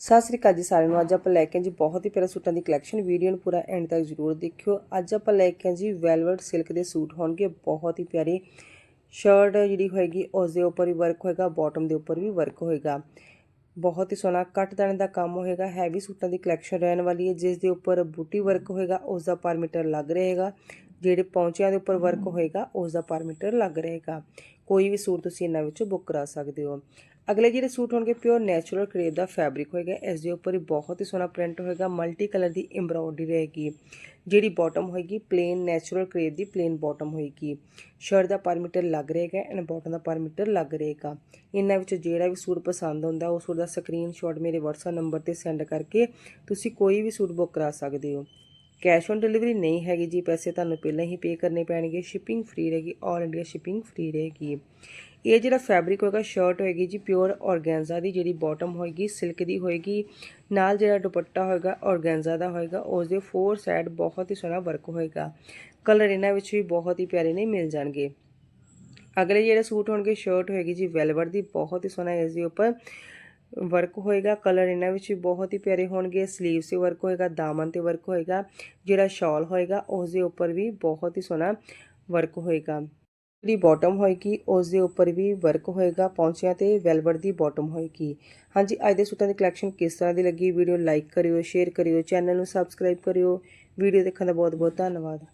ਸਤਿ ਸ੍ਰੀ ਅਕਾਲ ਜੀ ਸਾਰਿਆਂ ਨੂੰ। ਅੱਜ ਆਪਾਂ ਲੈ ਕੇ ਆਏ ਜੀ ਬਹੁਤ ਹੀ ਪਿਆਰੇ ਸੂਟਾਂ ਦੀ ਕਲੈਕਸ਼ਨ ਵੀਡੀਓ ਨੂੰ ਪੂਰਾ ਐਂਡ ਤੱਕ ਜ਼ਰੂਰ ਦੇਖਿਓ। ਅੱਜ ਆਪਾਂ ਲੈ ਕੇ ਆਏ ਜੀ ਵੈਲਵਟ ਸਿਲਕ ਦੇ ਸੂਟ ਹੋਣਗੇ। ਬਹੁਤ ਹੀ ਪਿਆਰੇ ਸ਼ਰਟ ਜਿਹੜੀ ਹੋਏਗੀ ਉਸ ਦੇ ਉੱਪਰ ਵੀ ਵਰਕ ਹੋਏਗਾ ਬਾਟਮ ਦੇ ਉੱਪਰ ਵੀ ਵਰਕ ਹੋਏਗਾ। ਬਹੁਤ ਹੀ ਸੋਹਣਾ ਕੱਟ ਦਾਣੇ ਦਾ ਕੰਮ ਹੋਏਗਾ। ਹੈਵੀ ਸੂਟਾਂ ਦੀ ਕਲੈਕਸ਼ਨ ਰਹਿਣ ਵਾਲੀ ਹੈ, ਜਿਸ ਦੇ ਉੱਪਰ ਬੂਟੀ ਵਰਕ ਹੋਏਗਾ ਉਸ ਦਾ ਪਰ ਮੀਟਰ ਲੱਗ ਰਹੇਗਾ। ਜਿਹੜੇ ਪੌਂਚਿਆਂ ਦੇ ਉੱਪਰ ਵਰਕ ਹੋਏਗਾ ਉਸ ਦਾ ਪਰ ਮੀਟਰ ਲੱਗ ਰਹੇਗਾ। ਕੋਈ ਵੀ ਸੂਟ ਤੁਸੀਂ ਇਹਨਾਂ ਵਿੱਚੋਂ ਬੁੱਕ ਕਰਾ ਸਕਦੇ ਹੋ। ਅਗਲੇ ਜਿਹੜੇ ਸੂਟ ਹੋਣਗੇ ਪਿਓਰ ਨੈਚੁਰਲ ਕਰੇਪ ਦਾ ਫੈਬਰਿਕ ਹੋਏਗਾ, ਇਸ ਦੇ ਉੱਪਰ ਬਹੁਤ ਹੀ ਸੋਹਣਾ ਪ੍ਰਿੰਟ ਹੋਏਗਾ ਮਲਟੀ ਕਲਰ ਦੀ ਐਮਬ੍ਰੋਇਡਰੀ ਰਹੇਗੀ, ਜਿਹੜੀ ਬਾਟਮ ਹੋਏਗੀ ਪਲੇਨ ਨੈਚੁਰਲ ਕਰੇਪ ਦੀ ਪਲੇਨ ਬਾਟਮ ਹੋਏਗੀ। ਸ਼ਰਟ ਦਾ ਪਰ ਮੀਟਰ ਲੱਗ ਰਹੇਗਾ and bottom the per metre ਲੱਗ ਰਹੇਗਾ। ਇਹਨਾਂ ਵਿੱਚ ਜਿਹੜਾ ਵੀ ਸੂਟ ਪਸੰਦ ਆਉਂਦਾ ਉਹ ਸੂਟ ਦਾ ਸਕਰੀਨਸ਼ਾਟ ਮੇਰੇ WhatsApp ਨੰਬਰ ਤੇ ਸੈਂਡ ਕਰਕੇ ਤੁਸੀਂ ਕੋਈ ਵੀ ਸੂਟ ਬੁੱਕ ਕਰਾ ਸਕਦੇ ਹੋ। ਕੈਸ਼ ਔਨ ਡਿਲੀਵਰੀ ਨਹੀਂ ਹੈਗੀ ਜੀ, ਪੈਸੇ ਤੁਹਾਨੂੰ ਪਹਿਲਾਂ ਹੀ ਪੇ ਕਰਨੇ ਪੈਣਗੇ ਸ਼ਿਪਿੰਗ ਫ੍ਰੀ ਰਹੇਗੀ ਆਲ ਇੰਡੀਆ ਸ਼ਿਪਿੰਗ ਫ੍ਰੀ ਰਹੇਗੀ। ਇਹ ਜਿਹੜਾ ਫੈਬਰਿਕ ਹੋਏਗਾ ਸ਼ਰਟ ਹੋਏਗੀ ਜੀ ਪਿਓਰ ਔਰਗੈਂਜ਼ਾ ਦੀ ਜਿਹੜੀ ਬਾਟਮ ਹੋਏਗੀ ਸਿਲਕ ਦੀ ਹੋਏਗੀ, ਨਾਲ ਜਿਹੜਾ ਦੁਪੱਟਾ ਹੋਏਗਾ ਔਰਗੈਂਜ਼ਾ ਦਾ ਹੋਏਗਾ ਉਸ ਦੇ ਫੋਰ ਸਾਈਡ ਬਹੁਤ ਹੀ ਸੋਹਣਾ ਵਰਕ ਹੋਏਗਾ। ਕਲਰ ਇਹਨਾਂ ਵਿੱਚ ਵੀ ਬਹੁਤ ਹੀ ਪਿਆਰੇ ਨੇ, ਮਿਲ ਜਾਣਗੇ। ਅਗਲੇ ਜਿਹੜੇ ਸੂਟ ਹੋਣਗੇ ਸ਼ਰਟ ਹੋਏਗੀ ਜੀ ਵੈਲਵਟ ਦੀ, ਬਹੁਤ ਹੀ ਸੋਹਣਾ ਇਸ ਦੇ ਉੱਪਰ। ਵਰਕ ਹੋਏਗਾ ਕਲਰ ਇਹਨਾਂ ਵਿੱਚ ਬਹੁਤ ਹੀ ਪਿਆਰੇ ਹੋਣਗੇ 슬ੀਵਸ ਤੇ ਵਰਕ ਹੋਏਗਾ, ਦਾਮਨ ਤੇ ਵਰਕ ਹੋਏਗਾ, ਜਿਹੜਾ ਸ਼ਾਲ ਹੋਏਗਾ ਉਸ ਦੇ ਉੱਪਰ ਵੀ ਬਹੁਤ ਹੀ ਸੋਹਣਾ ਵਰਕ ਹੋਏਗਾ। ਜਿਹੜੀ ਬਾਟਮ ਹੋਏਗੀ ਉਸ ਦੇ ਉੱਪਰ ਵੀ ਵਰਕ ਹੋਏਗਾ, ਪੌਂਚਿਆਂ ਤੇ ਵੈਲਵਟ ਦੀ ਬਾਟਮ ਹੋਏਗੀ। ਹਾਂਜੀ, ਅੱਜ ਦੇ ਸੂਟਾਂ ਦੀ ਕਲੈਕਸ਼ਨ ਕਿਸ ਤਰ੍ਹਾਂ ਦੀ ਲੱਗੀ? ਵੀਡੀਓ ਲਾਈਕ ਕਰਿਓ ਸ਼ੇਅਰ ਕਰਿਓ ਚੈਨਲ ਨੂੰ ਸਬਸਕ੍ਰਾਈਬ ਕਰਿਓ। ਵੀਡੀਓ ਦੇਖਣ ਦਾ ਬਹੁਤ ਬਹੁਤ ਧੰਨਵਾਦ।